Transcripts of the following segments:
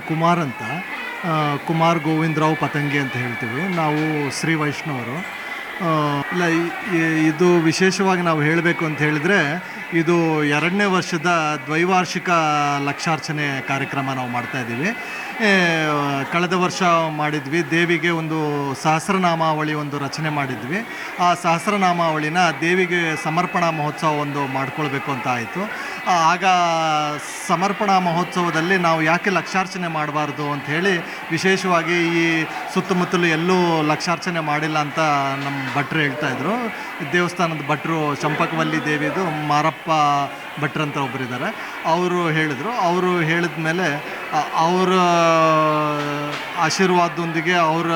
ಕುಮಾರ್ ಅಂತ ಕುಮಾರ್ ಗೋವಿಂದರಾವ್ ಪತಂಗಿ ಅಂತ ಹೇಳ್ತೀವಿ. ನಾವು ಶ್ರೀ ವೈಷ್ಣವರು. ಇಲ್ಲ ಇದು ವಿಶೇಷವಾಗಿ ನಾವು ಹೇಳಬೇಕು ಅಂತ ಹೇಳಿದರೆ ಇದು ಎರಡನೇ ವರ್ಷದ ದ್ವೈವಾರ್ಷಿಕ ಲಕ್ಷಾರ್ಚನೆ ಕಾರ್ಯಕ್ರಮ ನಾವು ಮಾಡ್ತಾ ಇದ್ದೀವಿ. ಕಳೆದ ವರ್ಷ ಮಾಡಿದ್ವಿ. ದೇವಿಗೆ ಒಂದು ಸಹಸ್ರನಾಮಾವಳಿ ಒಂದು ರಚನೆ ಮಾಡಿದ್ವಿ. ಆ ಸಹಸ್ರನಾಮಾವಳಿನ ದೇವಿಗೆ ಸಮರ್ಪಣಾ ಮಹೋತ್ಸವ ಒಂದು ಮಾಡ್ಕೊಳ್ಬೇಕು ಅಂತ ಆಯಿತು. ಆಗ ಸಮರ್ಪಣಾ ಮಹೋತ್ಸವದಲ್ಲಿ ನಾವು ಯಾಕೆ ಲಕ್ಷಾರ್ಚನೆ ಮಾಡಬಾರ್ದು ಅಂತ ಹೇಳಿ ವಿಶೇಷವಾಗಿ ಈ ಸುತ್ತಮುತ್ತಲು ಎಲ್ಲೂ ಲಕ್ಷಾರ್ಚನೆ ಮಾಡಿಲ್ಲ ಅಂತ ನಮ್ಮ ಭಟ್ರು ಹೇಳ್ತಾಯಿದ್ರು ದೇವಸ್ಥಾನದ ಭಟ್ರು ಚಂಪಕವಲ್ಲಿ ದೇವಿದು ಮಾರಪ್ಪ ಭಟ್ರು ಅಂತ ಒಬ್ಬರಿದ್ದಾರೆ ಅವರು ಹೇಳಿದರು. ಅವರು ಹೇಳಿದ ಮೇಲೆ ಅವರ ಆಶೀರ್ವಾದದೊಂದಿಗೆ, ಅವರ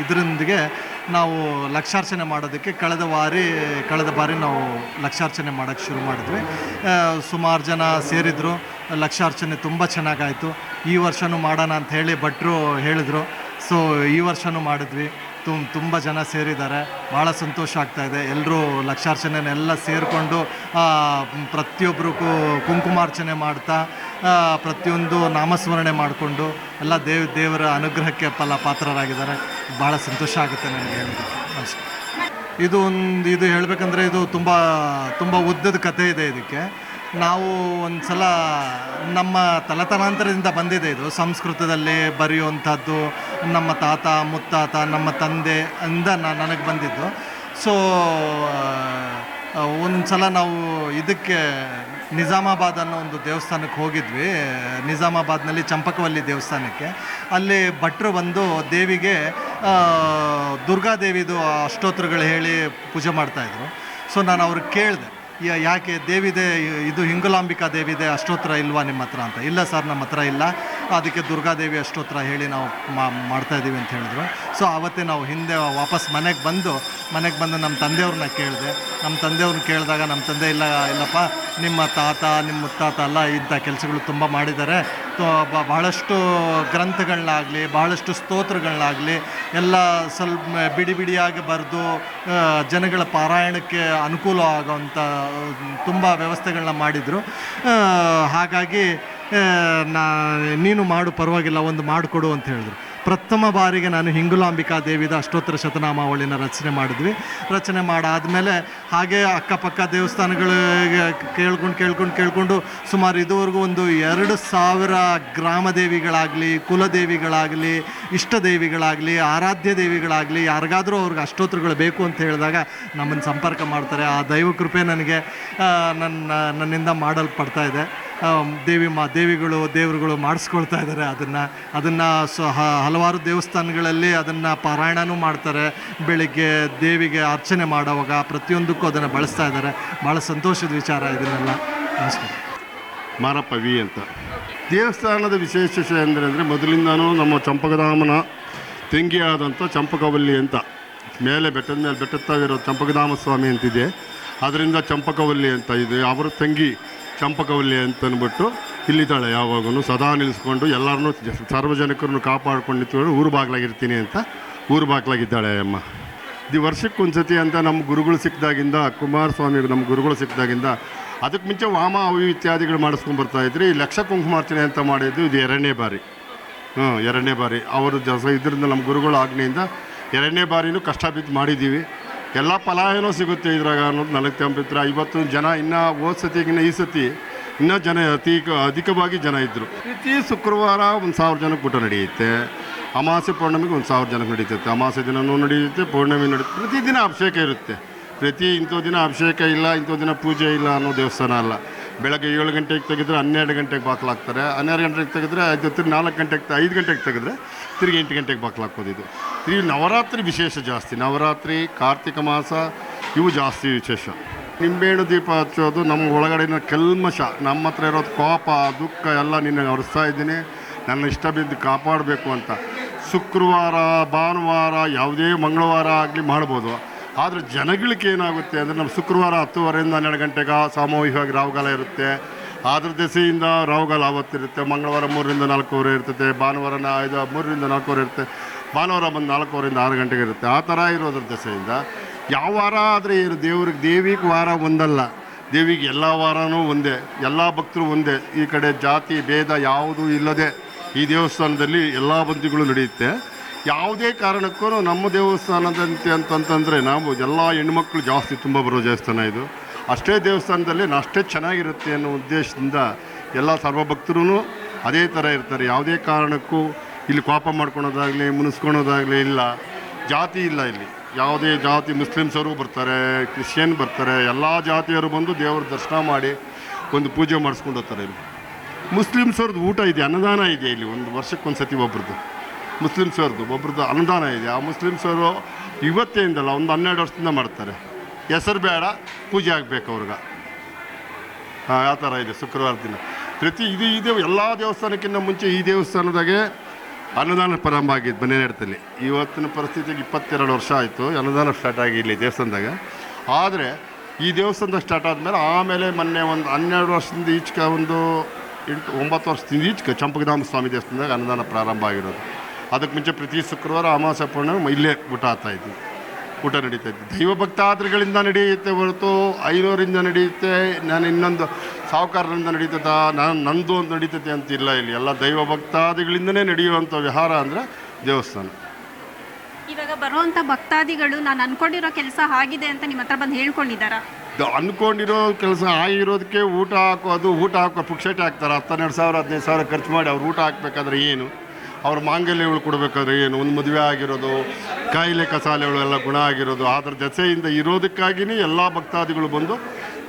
ಇದರೊಂದಿಗೆ ನಾವು ಲಕ್ಷಾರ್ಚನೆ ಮಾಡೋದಕ್ಕೆ ಕಳೆದ ಬಾರಿ ಕಳೆದ ಬಾರಿ ನಾವು ಲಕ್ಷಾರ್ಚನೆ ಮಾಡೋಕ್ಕೆ ಶುರು ಮಾಡಿದ್ವಿ. ಸುಮಾರು ಜನ ಸೇರಿದರು. ಲಕ್ಷಾರ್ಚನೆ ತುಂಬ ಚೆನ್ನಾಗಾಯಿತು. ಈ ವರ್ಷವೂ ಮಾಡೋಣ ಅಂತ ಹೇಳಿ ಭಟ್ರು ಹೇಳಿದರು. ಸೊ, ಈ ವರ್ಷವೂ ಮಾಡಿದ್ವಿ. ತುಮ್ ತುಂಬ ಜನ ಸೇರಿದ್ದಾರೆ. ಭಾಳ ಸಂತೋಷ ಆಗ್ತಾ ಇದೆ. ಎಲ್ಲರೂ ಲಕ್ಷಾರ್ಚನೆನೆಲ್ಲ ಸೇರಿಕೊಂಡು ಪ್ರತಿಯೊಬ್ಬರು ಕುಂಕುಮಾರ್ಚನೆ ಮಾಡ್ತಾ ಪ್ರತಿಯೊಂದು ನಾಮಸ್ಮರಣೆ ಮಾಡಿಕೊಂಡು, ಎಲ್ಲ ದೇವ್, ದೇವರ ಅನುಗ್ರಹಕ್ಕೆ ಫಲ ಪಾತ್ರರಾಗಿದ್ದಾರೆ. ಭಾಳ ಸಂತೋಷ ಆಗುತ್ತೆ ನನಗೆ ಹೇಳಿದ್ದು ಇದು ಒಂದು, ಇದು ಹೇಳಬೇಕಂದ್ರೆ ಇದು ತುಂಬ ತುಂಬ ಉದ್ದದ ಕಥೆ ಇದೆ ಇದಕ್ಕೆ. ನಾವು ಒಂದು ಸಲ ನಮ್ಮ ತಲತಲಾಂತರದಿಂದ ಬಂದಿದೆ ಇದು. ಸಂಸ್ಕೃತದಲ್ಲಿ ಬರೆಯುವಂಥದ್ದು, ನಮ್ಮ ತಾತ, ಮುತ್ತಾತ, ನಮ್ಮ ತಂದೆ ಅಂದ ನನಗೆ ಬಂದಿದ್ದು. ಸೊ ಒಂದು ಸಲ ನಾವು ಇದಕ್ಕೆ ನಿಜಾಮಾಬಾದ್ ಅನ್ನೋ ಒಂದು ದೇವಸ್ಥಾನಕ್ಕೆ ಹೋಗಿದ್ವಿ. ನಿಜಾಮಾಬಾದ್ನಲ್ಲಿ ಚಂಪಕವಲ್ಲಿ ದೇವಸ್ಥಾನಕ್ಕೆ. ಅಲ್ಲಿ ಭಟ್ರು ಬಂದು ದೇವಿಗೆ ದುರ್ಗಾದೇವಿದು ಅಷ್ಟೋತ್ರಗಳು ಹೇಳಿ ಪೂಜೆ ಮಾಡ್ತಾಯಿದ್ರು ಸೊ ನಾನು ಅವ್ರಿಗೆ ಕೇಳಿದೆ. ಯಾಕೆ ದೇವಿದೆ, ಇದು ಹಿಂಗುಲಾಂಬಿಕಾ ದೇವಿದೆ ಅಷ್ಟೋತ್ರ ಇಲ್ವಾ ನಿಮ್ಮ ಹತ್ರ ಅಂತ? ಇಲ್ಲ ಸರ್, ನಮ್ಮ ಹತ್ರ ಇಲ್ಲ. ಅದಕ್ಕೆ ದುರ್ಗಾದೇವಿ ಅಷ್ಟೋತ್ರ ಹೇಳಿ ನಾವು ಮಾಡ್ತಾ ಇದ್ದೀವಿ ಅಂತ ಹೇಳಿದ್ರು. ಸೊ ಆವತ್ತೇ ನಾವು ಹಿಂದೆ ವಾಪಸ್ ಮನೆಗೆ ಬಂದು ಮನೆಗೆ ಬಂದು ನಮ್ಮ ತಂದೆಯವ್ರನ್ನ ಕೇಳಿದೆ. ನಮ್ಮ ತಂದೆಯವ್ರನ್ನ ಕೇಳಿದಾಗ ನಮ್ಮ ತಂದೆ, ಇಲ್ಲ, ಇಲ್ಲಪ್ಪ, ನಿಮ್ಮ ತಾತ, ನಿಮ್ಮ ಮುತ್ತಾತ ಎಲ್ಲ ಇಂಥ ಕೆಲಸಗಳು ತುಂಬ ಮಾಡಿದ್ದಾರೆ. ಬಹಳಷ್ಟು ಗ್ರಂಥಗಳನ್ನಾಗಲಿ, ಬಹಳಷ್ಟು ಸ್ತೋತ್ರಗಳನ್ನಾಗಲಿ, ಎಲ್ಲ ಸ್ವಲ್ಪ ಬಿಡಿ ಬಿಡಿಯಾಗಿ ಬರೆದು ಜನಗಳ ಪಾರಾಯಣಕ್ಕೆ ಅನುಕೂಲ ಆಗೋವಂಥ ತುಂಬ ವ್ಯವಸ್ಥೆಗಳನ್ನ ಮಾಡಿದರು. ಹಾಗಾಗಿ ನಾ, ನೀನು ಮಾಡು, ಪರವಾಗಿಲ್ಲ, ಒಂದು ಮಾಡಿಕೊಡು ಅಂತ ಹೇಳಿದ್ರು. ಪ್ರಥಮ ಬಾರಿಗೆ ನಾನು ಹಿಂಗುಲಾಂಬಿಕಾ ದೇವಿದ ಅಷ್ಟೋತ್ತರ ಶತನಾಮಾವಳಿನ ರಚನೆ ಮಾಡಿದ್ವಿ. ರಚನೆ ಮಾಡಾದಮೇಲೆ ಹಾಗೆ ಅಕ್ಕಪಕ್ಕ ದೇವಸ್ಥಾನಗಳಿಗೆ ಕೇಳ್ಕೊಂಡು ಕೇಳ್ಕೊಂಡು ಕೇಳ್ಕೊಂಡು ಸುಮಾರು ಇದುವರೆಗೂ ಒಂದು ಎರಡು ಸಾವಿರ ಗ್ರಾಮ ದೇವಿಗಳಾಗಲಿ ಕುಲದೇವಿಗಳಾಗಲಿ ಇಷ್ಟ ದೇವಿಗಳಾಗಲಿ ಆರಾಧ್ಯ ದೇವಿಗಳಾಗಲಿ, ಯಾರಿಗಾದರೂ ಅವ್ರಿಗೆ ಅಷ್ಟೋತ್ರಗಳು ಬೇಕು ಅಂತ ಹೇಳಿದಾಗ ನಮ್ಮನ್ನು ಸಂಪರ್ಕ ಮಾಡ್ತಾರೆ. ಆ ದೈವ ಕೃಪೆ ನನಗೆ ನನ್ನ, ನನ್ನಿಂದ ಮಾಡಲ್ಪಡ್ತಾ ಇದೆ. ದೇವಿ ಮಾ, ದೇವಿಗಳು, ದೇವರುಗಳು ಮಾಡಿಸ್ಕೊಳ್ತಾ ಇದ್ದಾರೆ. ಅದನ್ನು ಅದನ್ನು ಸ ಹಲವಾರು ದೇವಸ್ಥಾನಗಳಲ್ಲಿ ಅದನ್ನು ಪಾರಾಯಣನೂ ಮಾಡ್ತಾರೆ. ಬೆಳಿಗ್ಗೆ ದೇವಿಗೆ ಅರ್ಚನೆ ಮಾಡುವಾಗ ಪ್ರತಿಯೊಂದಕ್ಕೂ ಅದನ್ನು ಬಳಸ್ತಾ ಇದ್ದಾರೆ. ಭಾಳ ಸಂತೋಷದ ವಿಚಾರ ಇದನ್ನೆಲ್ಲ. ನಮಸ್ಕಾರ. ಮಾರಪ್ಪ, ವಿ ಅಂತ. ದೇವಸ್ಥಾನದ ವಿಶೇಷತೆ ಅಂದರೆ ಅಂದರೆ ಮೊದಲಿಂದನೂ ನಮ್ಮ ಚಂಪಕಧಾಮನ ತಂಗಿಯಾದಂಥ ಚಂಪಕವಲ್ಲಿ ಅಂತ. ಮೇಲೆ ಬೆಟ್ಟದ ಮೇಲೆ ಬೆಟ್ಟತ್ತಾಗಿರೋ ಚಂಪಕಧಾಮ ಸ್ವಾಮಿ ಅಂತಿದೆ. ಅದರಿಂದ ಚಂಪಕವಲ್ಲಿ ಅಂತ ಇದೆ. ಅವರ ತಂಗಿ ಚಂಪಕವಲ್ಲಿ ಅಂತನ್ಬಿಟ್ಟು ಇಲ್ಲಿದ್ದಾಳೆ ಯಾವಾಗೂ ಸದಾ ನಿಲ್ಲಿಸ್ಕೊಂಡು ಎಲ್ಲರನ್ನೂ ಸಾರ್ವಜನಿಕರನ್ನು ಕಾಪಾಡ್ಕೊಂಡು ನಿಂತ್ಕೊಂಡು ಊರು ಬಾಗ್ಲಾಗಿರ್ತೀನಿ ಅಂತ ಊರು ಬಾಗ್ಲಾಗಿದ್ದಾಳೆ ಅಮ್ಮ. ಇದು ವರ್ಷಕ್ಕೆ ಒಂದು ಸತಿ ಅಂತ ನಮ್ಮ ಗುರುಗಳು ಸಿಕ್ಕಿದಾಗಿಂದ, ಕುಮಾರಸ್ವಾಮಿ ನಮ್ಮ ಗುರುಗಳು ಸಿಕ್ಕಿದಾಗಿಂದ, ಅದಕ್ಕೆ ಮುಂಚೆ ವಾಮ ಅವಿ ಇತ್ಯಾದಿಗಳು ಮಾಡಿಸ್ಕೊಂಡು ಇದ್ರಿ. ಲಕ್ಷ ಕುಂಕುಮಾರ್ಚನೆ ಅಂತ ಮಾಡಿದ್ದು ಇದು ಎರಡನೇ ಬಾರಿ. ಹ್ಞೂ, ಎರಡನೇ ಬಾರಿ. ಅವರು ಜಸ ಇದರಿಂದ ನಮ್ಮ ಗುರುಗಳು ಆಜ್ಞೆಯಿಂದ ಎರಡನೇ ಬಾರಿನೂ ಕಷ್ಟ ಬಿದ್ದು ಮಾಡಿದ್ದೀವಿ. ಎಲ್ಲ ಫಲಾಯನೂ ಸಿಗುತ್ತೆ ಇದ್ರಾಗ. ಅನ್ನೋದು ನನಗೆ ತಂಬಿತ್ರ ಇವತ್ತು ಜನ, ಇನ್ನೂ ಹೋದ ಸತಿಗಿನ್ನ ಈ ಸತಿ, ಇನ್ನೂ ಜನ ಅತಿ ಅಧಿಕವಾಗಿ ಜನ ಇದ್ದರು ಪ್ರತಿ ಶುಕ್ರವಾರ ಒಂದು ಸಾವಿರ ಜನಕ್ಕೆ ಊಟ ನಡೆಯುತ್ತೆ. ಅಮಾವಾಸ್ಯೆ ಪೌರ್ಣಮಿಗೆ ಒಂದು ಸಾವಿರ ಜನಕ್ಕೆ ನಡೀತೈತೆ. ಅಮಾಸೆ ದಿನವೂ ನಡೆಯುತ್ತೆ ಪೌರ್ಣಮಿ ನಡೆಯುತ್ತೆ ಪ್ರತಿದಿನ ಅಭಿಷೇಕ ಇರುತ್ತೆ. ಪ್ರತಿ ಇಂಥ ದಿನ ಅಭಿಷೇಕ ಇಲ್ಲ, ಇಂಥ ದಿನ ಪೂಜೆ ಇಲ್ಲ ಅನ್ನೋ ದೇವಸ್ಥಾನ ಅಲ್ಲ. ಬೆಳಗ್ಗೆ ಏಳು ಗಂಟೆಗೆ ತೆಗೆದ್ರೆ ಹನ್ನೆರಡು ಗಂಟೆಗೆ ಬಾಕ್ಲಾಗ್ತಾರೆ ಹನ್ನೆರಡು ಗಂಟೆಗೆ ತೆಗೆದ್ರೆ ತಿರ್ಗಿ ನಾಲ್ಕು ಗಂಟೆಗೆ ಐದು ಗಂಟೆಗೆ ತೆಗೆದ್ರೆ ತಿರುಗಿ ಎಂಟು ಗಂಟೆಗೆ ಬಾಕ್ಲಾಕೋದು ಇದು. ತಿರುಗಿ ನವರಾತ್ರಿ ವಿಶೇಷ ಜಾಸ್ತಿ. ನವರಾತ್ರಿ, ಕಾರ್ತಿಕ ಮಾಸ, ಇವು ಜಾಸ್ತಿ ವಿಶೇಷ. ನಿಂಬೆಹಣ್ಣು ದೀಪ ಹಚ್ಚೋದು ನಮ್ಮ ಒಳಗಡೆನ ಕಲ್ಮಶ. ನಮ್ಮ ಹತ್ರ ಇರೋದು ಕೋಪ, ದುಃಖ ಎಲ್ಲ ನಿನ್ನ ಹೊರಿಸ್ತಾ ಇದ್ದೀನಿ. ನನ್ನ ಇಷ್ಟ ಬಿದ್ದು ಕಾಪಾಡಬೇಕು ಅಂತ. ಶುಕ್ರವಾರ, ಭಾನುವಾರ ಯಾವುದೇ ಮಂಗಳವಾರ ಆಗಲಿ ಮಾಡ್ಬೋದು. ಆದರೆ ಜನಗಳಿಗೆ ಏನಾಗುತ್ತೆ ಅಂದರೆ ನಮ್ಮ ಶುಕ್ರವಾರ ಹತ್ತುವರೆಯಿಂದ ಹನ್ನೆರಡು ಗಂಟೆಗೆ ಸಾಮೂಹಿಕವಾಗಿ ರಾಹುಗಾಲ ಇರುತ್ತೆ. ಅದ್ರ ದೆಸೆಯಿಂದ ರಾಹುಗಾಲ ಆವತ್ತಿರುತ್ತೆ. ಮಂಗಳವಾರ ಮೂರರಿಂದ ನಾಲ್ಕೂವರೆ ಇರ್ತದೆ. ಭಾನುವಾರ ಐದು ಮೂರರಿಂದ ನಾಲ್ಕೂವರೆ ಇರುತ್ತೆ. ಭಾನುವಾರ ಬಂದು ನಾಲ್ಕೂವರೆಯಿಂದ ಆರು ಗಂಟೆಗೆ ಇರುತ್ತೆ. ಆ ಥರ ಇರೋದ್ರ ದೆಸೆಯಿಂದ ಯಾವ ವಾರ ಆದರೆ ಏನು? ದೇವ್ರಿಗೆ, ದೇವಿಗೆ ವಾರ ಒಂದಲ್ಲ. ದೇವಿಗೆ ಎಲ್ಲ ವಾರನೂ ಒಂದೇ. ಎಲ್ಲ ಭಕ್ತರು ಒಂದೇ. ಈ ಕಡೆ ಜಾತಿ, ಭೇದ ಯಾವುದೂ ಇಲ್ಲದೆ ಈ ದೇವಸ್ಥಾನದಲ್ಲಿ ಎಲ್ಲ ಬಂದಿಗಳು ನಡೆಯುತ್ತೆ. ಯಾವುದೇ ಕಾರಣಕ್ಕೂ ನಮ್ಮ ದೇವಸ್ಥಾನದಂತೆ ಅಂತಂತಂದರೆ ನಾವು ಎಲ್ಲ ಹೆಣ್ಮಕ್ಳು ಜಾಸ್ತಿ ತುಂಬ ಬರೋ ದೇವಸ್ಥಾನ ಇದು. ಅಷ್ಟೇ ದೇವಸ್ಥಾನದಲ್ಲಿ ಅಷ್ಟೇ ಚೆನ್ನಾಗಿರುತ್ತೆ ಅನ್ನೋ ಉದ್ದೇಶದಿಂದ ಎಲ್ಲ ಸರ್ವಭಕ್ತರೂ ಅದೇ ಥರ ಇರ್ತಾರೆ. ಯಾವುದೇ ಕಾರಣಕ್ಕೂ ಇಲ್ಲಿ ಕೋಪ ಮಾಡ್ಕೊಳೋದಾಗಲಿ, ಮುನಿಸ್ಕೊಳೋದಾಗಲಿ ಇಲ್ಲ. ಜಾತಿ ಇಲ್ಲ ಇಲ್ಲಿ. ಯಾವುದೇ ಜಾತಿ ಮುಸ್ಲಿಮ್ಸರು ಬರ್ತಾರೆ, ಕ್ರಿಶ್ಚಿಯನ್ ಬರ್ತಾರೆ, ಎಲ್ಲ ಜಾತಿಯವರು ಬಂದು ದೇವರ ದರ್ಶನ ಮಾಡಿ ಒಂದು ಪೂಜೆ ಮಾಡಿಸ್ಕೊಂಡು ಹೋಗ್ತಾರೆ ಇಲ್ಲಿ. ಮುಸ್ಲಿಮ್ಸವ್ರದ್ದು ಊಟ ಇದೆ, ಅನ್ನದಾನ ಇದೆ ಇಲ್ಲಿ ಒಂದು ವರ್ಷಕ್ಕೊಂದು ಸತಿ ಒಬ್ರದ್ದು. ಮುಸ್ಲಿಮ್ಸವ್ರದ್ದು ಒಬ್ರದ್ದು ಅನುದಾನ ಇದೆ. ಆ ಮುಸ್ಲಿಮ್ಸವರು ಇವತ್ತೇನಿಲ್ಲ ಒಂದು ಹನ್ನೆರಡು ವರ್ಷದಿಂದ ಮಾಡ್ತಾರೆ. ಹೆಸರು ಬೇಡ, ಪೂಜೆ ಆಗಬೇಕು ಅವ್ರಿಗೆ. ಹಾಂ, ಆ ಥರ ಇದೆ ಶುಕ್ರವಾರ ದಿನ. ಪ್ರತಿ ಇದು ಇದು ಎಲ್ಲ ದೇವಸ್ಥಾನಕ್ಕಿಂತ ಮುಂಚೆ ಈ ದೇವಸ್ಥಾನದಾಗೆ ಅನ್ನದಾನ ಪ್ರಾರಂಭ ಆಗಿದ್ದು ಮನೆಯಡತಲ್ಲಿ ಇವತ್ತಿನ ಪರಿಸ್ಥಿತಿಗೆ ಇಪ್ಪತ್ತೆರಡು ವರ್ಷ ಆಯಿತು ಅನ್ನದಾನ ಸ್ಟಾರ್ಟ್ ಆಗಿ ಇಲ್ಲಿ ದೇವಸ್ಥಾನದಾಗ. ಆದರೆ ಈ ದೇವಸ್ಥಾನದಾಗ ಸ್ಟಾರ್ಟ್ ಆದಮೇಲೆ ಆಮೇಲೆ ಮೊನ್ನೆ ಒಂದು ಹನ್ನೆರಡು ವರ್ಷದಿಂದ ಈಚೆಗೆ ಒಂದು ಎಂಟು, ಒಂಬತ್ತು ವರ್ಷದಿಂದ ಈಚೆಗೆ ಚಂಪಕಧಾಮ ಸ್ವಾಮಿ ದೇವಸ್ಥಾನದಾಗ ಅನ್ನದಾನ ಪ್ರಾರಂಭ ಆಗಿರೋದು. ಅದಕ್ಕೆ ಮುಂಚೆ ಪ್ರತಿ ಶುಕ್ರವಾರ ಅಮಾವಾಸ್ಯ ಪೂರ್ಣಿಮೆ ಇಲ್ಲೇ ಊಟ ಆಗ್ತಾ ಇದ್ವಿ. ಊಟ ನಡೀತಾ ಇತ್ತು ದೈವ ಭಕ್ತಾದ್ರಿಗಳಿಂದ ನಡೆಯುತ್ತೆ ಹೊರತು ಐನೂರಿಂದ ನಡೆಯುತ್ತೆ ನಾನು ಇನ್ನೊಂದು ಸಾಹುಕಾರರಿಂದ ನಡೀತದ ನಾನು ನಂದು ಅಂತ ನಡೀತೈತೆ ಅಂತ ಇಲ್ಲ ಇಲ್ಲಿ. ಎಲ್ಲ ದೈವ ಭಕ್ತಾದಿಗಳಿಂದನೇ ನಡೆಯುವಂಥ ವಿಹಾರ ಅಂದರೆ ದೇವಸ್ಥಾನ. ಇವಾಗ ಬರುವಂಥ ಭಕ್ತಾದಿಗಳು ನಾನು ಅನ್ಕೊಂಡಿರೋ ಕೆಲಸ ಆಗಿದೆ ಅಂತ ನಿಮ್ಮ ಹತ್ರ ಬಂದು ಹೇಳ್ಕೊಂಡಿದ್ದಾರಾ? ಅಂದ್ಕೊಂಡಿರೋ ಅನ್ಕೊಂಡಿರೋ ಕೆಲಸ ಆಗಿರೋದಕ್ಕೆ ಊಟ ಹಾಕೋದು ಊಟ ಹಾಕೋ ಪುಕ್ಷಟೆ ಹಾಕ್ತಾರೆ. ಹತ್ತೆರಡು ಸಾವಿರ ಹದಿನೈದು ಸಾವಿರ ಖರ್ಚು ಮಾಡಿ ಅವ್ರು ಊಟ ಹಾಕ್ಬೇಕಾದ್ರೆ ಏನು? ಅವ್ರ ಮಾಂಗಲ್ಯಗಳು ಕೊಡಬೇಕಾದ್ರೆ ಏನು? ಒಂದು ಮದುವೆ ಆಗಿರೋದು, ಕಾಯಿಲೆ ಕಸಾಲೆಗಳು ಎಲ್ಲ ಗುಣ ಆಗಿರೋದು ಅದರ ದಸೆಯಿಂದ ಇರೋದಕ್ಕಾಗಿಯೇ ಎಲ್ಲ ಭಕ್ತಾದಿಗಳು ಬಂದು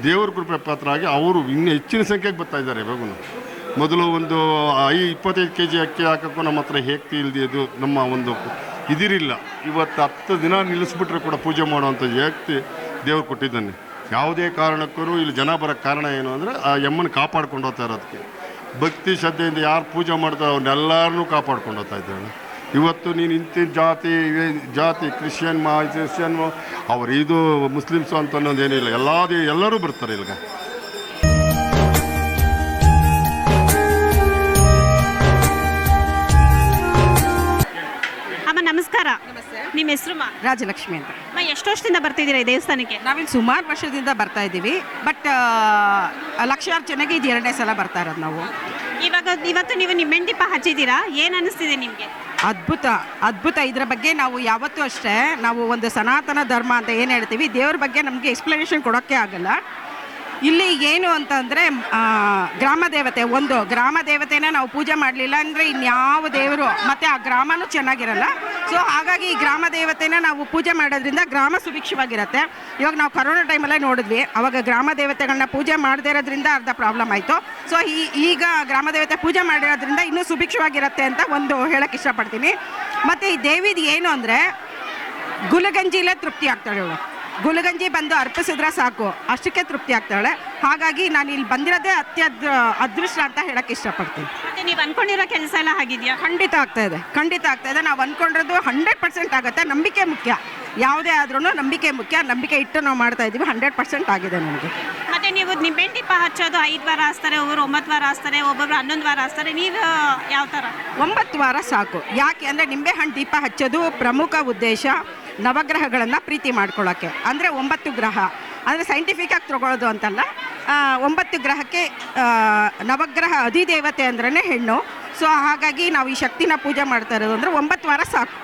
ದೇವ್ರ ಕೃಪೆ ಪಾತ್ರರಾಗಿ ಅವರು ಇನ್ನೂ ಹೆಚ್ಚಿನ ಸಂಖ್ಯೆಗೆ ಬರ್ತಾ ಇದ್ದಾರೆ ಇವಾಗೂ. ಮೊದಲು ಒಂದು ಐ ಇಪ್ಪತ್ತೈದು ಕೆ ಜಿ ಅಕ್ಕಿ ಹಾಕೋಕ್ಕೂ ನಮ್ಮ ಹತ್ರ ಹೇಗ್ತಿ ಇಲ್ದಿದ್ದು ನಮ್ಮ ಒಂದು ಇದಿರಿಲ್ಲ. ಇವತ್ತು ಹತ್ತು ದಿನ ನಿಲ್ಲಿಸ್ಬಿಟ್ರೆ ಕೂಡ ಪೂಜೆ ಮಾಡುವಂಥ ವ್ಯಕ್ತಿ ದೇವ್ರು ಕೊಟ್ಟಿದ್ದಾನೆ. ಯಾವುದೇ ಕಾರಣಕ್ಕೂ ಇಲ್ಲಿ ಜನ ಬರೋಕ್ಕೆ ಕಾರಣ ಏನು ಅಂದರೆ ಆ ಯಮ್ಮನ ಕಾಪಾಡ್ಕೊಂಡು ಹೋಗ್ತಾ ಇರೋದಕ್ಕೆ. ಭಕ್ತಿ ಶ್ರದ್ಧೆಯಿಂದ ಯಾರು ಪೂಜೆ ಮಾಡ್ತಾರೆ ಅವ್ರನ್ನೆಲ್ಲರನ್ನೂ ಕಾಪಾಡ್ಕೊಂಡು ಹೋಗ್ತಾ ಇದ್ದಾನೆ ಇವತ್ತು ನೀನು ಇಂಥ ಜಾತಿ ಜಾತಿ, ಕ್ರಿಶ್ಚಿಯನ್, ಮಾ, ಕ್ರಿಶ್ಚಿಯನ್, ಅವರು ಇದು ಮುಸ್ಲಿಮ್ಸು ಅಂತ ಅನ್ನೋದೇನಿಲ್ಲ ಎಲ್ಲ ಎಲ್ಲರೂ ಬರ್ತಾರೆ ಇಲ್ಲಿಗೆ. ನಿಮ್ಮ ಹೆಸರು ಮಾ? ರಾಜಲಕ್ಷ್ಮಿ ಅಂತ. ಅಮ್ಮ ಎಷ್ಟು ವರ್ಷದಿಂದ ಬರ್ತಿದ್ದೀರಾ ಈ ದೇವಸ್ಥಾನಕ್ಕೆ? ನಾವಿಲ್ಲಿ ಸುಮಾರು ವರ್ಷದಿಂದ ಬರ್ತಾ ಇದ್ದೀವಿ. ಬಟ್ ಲಕ್ಷಾರು ಜನಕ್ಕೆ ಇದು ಎರಡನೇ ಸಲ ಬರ್ತಾ ಇರೋದು ನಾವು. ಇವಾಗ ಇವತ್ತು ನೀವು ನಿಮ್ಮ ಮೆಂಡಿಪ ಹಚ್ಚಿದ್ದೀರಾ? ಏನು ಅನಿಸ್ತಿದೆ ನಿಮಗೆ? ಅದ್ಭುತ ಅದ್ಭುತ. ಇದರ ಬಗ್ಗೆ ನಾವು ಯಾವತ್ತೂ ಅಷ್ಟೇ ನಾವು ಒಂದು ಸನಾತನ ಧರ್ಮ ಅಂತ ಏನು ಹೇಳ್ತೀವಿ ದೇವ್ರ ಬಗ್ಗೆ ನಮಗೆ ಎಕ್ಸ್ಪ್ಲನೇಷನ್ ಕೊಡೋಕ್ಕೆ ಆಗಲ್ಲ. ಇಲ್ಲಿ ಏನು ಅಂತಂದರೆ ಗ್ರಾಮ ದೇವತೆ, ಒಂದು ಗ್ರಾಮ ದೇವತೆನ ನಾವು ಪೂಜೆ ಮಾಡಲಿಲ್ಲ ಅಂದರೆ ಇನ್ಯಾವ ದೇವರು, ಮತ್ತು ಆ ಗ್ರಾಮನೂ ಚೆನ್ನಾಗಿರಲ್ಲ. ಸೊ ಹಾಗಾಗಿ ಈ ಗ್ರಾಮ ದೇವತೆನ ನಾವು ಪೂಜೆ ಮಾಡೋದ್ರಿಂದ ಗ್ರಾಮ ಸುಭಿಕ್ಷವಾಗಿರುತ್ತೆ. ಇವಾಗ ನಾವು ಕರೋನಾ ಟೈಮಲ್ಲೇ ನೋಡಿದ್ವಿ, ಅವಾಗ ಗ್ರಾಮ ದೇವತೆಗಳನ್ನ ಪೂಜೆ ಮಾಡದೇ ಇರೋದ್ರಿಂದ ಅರ್ಧ ಪ್ರಾಬ್ಲಮ್ ಆಯಿತು. ಸೊ ಈ, ಈಗ ಗ್ರಾಮ ದೇವತೆ ಪೂಜೆ ಮಾಡಿರೋದ್ರಿಂದ ಇನ್ನೂ ಸುಭಿಕ್ಷವಾಗಿರುತ್ತೆ ಅಂತ ಒಂದು ಹೇಳಕ್ಕೆ ಇಷ್ಟಪಡ್ತೀನಿ. ಮತ್ತು ಈ ದೇವಿದು ಏನು ಅಂದರೆ, ಗುಲಗಂಜಿಲೇ ತೃಪ್ತಿ ಆಗ್ತಾಳೆ ಇವಳು. ಗುಲಗಂಜಿ ಬಂದು ಅರ್ಪಿಸಿದ್ರೆ ಸಾಕು. ಅಷ್ಟಕ್ಕೆ ತೃಪ್ತಿ ಆಗ್ತಾಳೆ. ಹಾಗಾಗಿ ನಾನು ಇಲ್ಲಿ ಬಂದಿರೋದೇ ಅತ್ಯದ್ ಅದೃಷ್ಟ ಅಂತ ಹೇಳಕ್ಕೆ ಇಷ್ಟಪಡ್ತೀನಿ. ಮತ್ತೆ ನೀವು ಅನ್ಕೊಂಡಿರೋ ಕೆಲಸ ಎಲ್ಲ ಆಗಿದೆಯಾ ಖಂಡಿತ ಆಗ್ತಾ ಇದೆ. ಖಂಡಿತ ಆಗ್ತಾ ಇದೆ. ನಾವು ಅಂದ್ಕೊಂಡಿರೋದು ಹಂಡ್ರೆಡ್ ಪರ್ಸೆಂಟ್ ಆಗುತ್ತೆ. ನಂಬಿಕೆ ಮುಖ್ಯ. ಯಾವುದೇ ಆದ್ರೂ ನಂಬಿಕೆ ಮುಖ್ಯ. ನಂಬಿಕೆ ಇಟ್ಟು ನಾವು ಮಾಡ್ತಾ ಇದ್ದೀವಿ. ಹಂಡ್ರೆಡ್ ಪರ್ಸೆಂಟ್ ಆಗಿದೆ ನಮಗೆ. ಮತ್ತೆ ನೀವು ನಿಂಬೆ ದೀಪ ಹಚ್ಚೋದು ಐದು ವಾರ ಹಾಸ್ತಾರೆ ಒಬ್ಬರು ಒಂಬತ್ತು ವಾರ ಹಾಸ್ತಾರೆ ಒಬ್ಬೊಬ್ರು ಹನ್ನೊಂದು ವಾರ ಹಾಸ್ತಾರೆ ನೀವು ಯಾವ ಥರ ಒಂಬತ್ತು ವಾರ ಸಾಕು. ಯಾಕೆ ಅಂದರೆ ನಿಂಬೆಹಣ್ಣು ದೀಪ ಹಚ್ಚೋದು ಪ್ರಮುಖ ಉದ್ದೇಶ. ನವಗ್ರಹಗಳನ್ನು ಪ್ರೀತಿ ಮಾಡ್ಕೊಳ್ಳೋಕ್ಕೆ ಅಂದರೆ ಒಂಬತ್ತು ಗ್ರಹ. ಅಂದರೆ ಸೈಂಟಿಫಿಕಾಗಿ ತಗೊಳ್ಳೋದು ಅಂತಲ್ಲ ಒಂಬತ್ತು ಗ್ರಹಕ್ಕೆ ನವಗ್ರಹ ಅಧಿದೇವತೆ ಅಂದ್ರೇ ಹೆಣ್ಣು. ಸೊ ಹಾಗಾಗಿ ನಾವು ಈ ಶಕ್ತಿನ ಪೂಜೆ ಮಾಡ್ತಾ ಇರೋದು ಅಂದರೆ ಒಂಬತ್ತು ವಾರ ಸಾಕು.